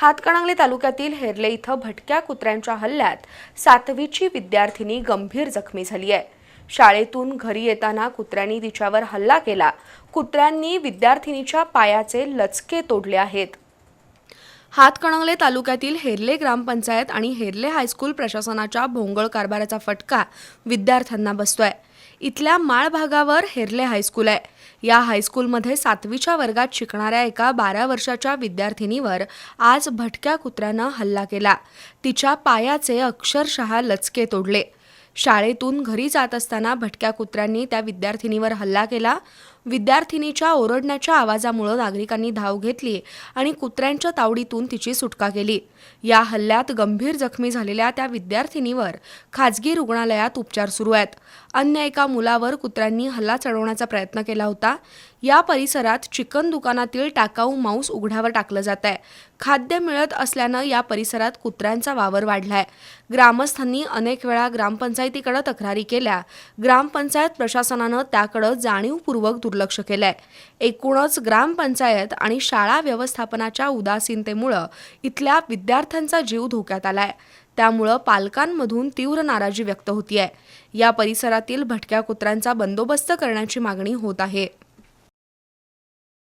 हातकणंगले तालुक्यातील हेरले इथं भटक्या कुत्र्यांच्या हल्ल्यात सातवीची विद्यार्थिनी गंभीर जखमी झाली आहे. शाळेतून घरी येताना कुत्र्यांनी तिच्यावर हल्ला केला. कुत्र्यांनी विद्यार्थिनीच्या पायाचे लचके तोडले आहेत. हातकणंगले तालुक्यातील हेरले ग्रामपंचायत आणि हेरले हायस्कूल प्रशासनाच्या भोंगळ कारभाराचा फटका विद्यार्थ्यांना बसतोय. इथल्या माळ भागावर हेरले हायस्कूल आहे. या हायस्कूलमध्ये सातवीच्या वर्गात शिकणाऱ्या एका बारा वर्षाच्या विद्यार्थिनीवर आज भटक्या कुत्र्यानं हल्ला केला. तिच्या पायाचे अक्षरशः लचके तोडले. शाळेतून घरी जात असताना भटक्या कुत्र्यांनी त्या विद्यार्थिनीवर हल्ला केला. विद्यार्थिनीच्या ओरडण्याच्या आवाजामुळे नागरिकांनी धाव घेतली आणि कुत्र्यांच्या तावडीतून तिची सुटका केली. या हल्ल्यात गंभीर जखमी झालेल्या त्या विद्यार्थिनीवर खाजगी रुग्णालयात उपचार सुरू आहेत. अन्य एका मुलावर कुत्र्यांनी हल्ला चढवण्याचा प्रयत्न केला होता. या परिसरात चिकन दुकानातील टाकाऊ मांस उघड्यावर टाकलं जात आहे. खाद्य मिळत असल्यानं या परिसरात कुत्र्यांचा वावर वाढलाय. ग्रामस्थांनी अनेक वेळा ग्रामपंचायत पंचायतीकडे तक्रारी केल्या. ग्रामपंचायत प्रशासनानं त्याकडे जाणीवपूर्वक दुर्लक्ष केलंय. एकूणच ग्रामपंचायत आणि शाळा व्यवस्थापनाच्या उदासीनतेमुळं इथल्या विद्यार्थ्यांचा जीव धोक्यात आलाय. त्यामुळं पालकांमधून तीव्र नाराजी व्यक्त होतीये. या परिसरातील भटक्या कुत्र्यांचा बंदोबस्त करण्याची मागणी होत आहे.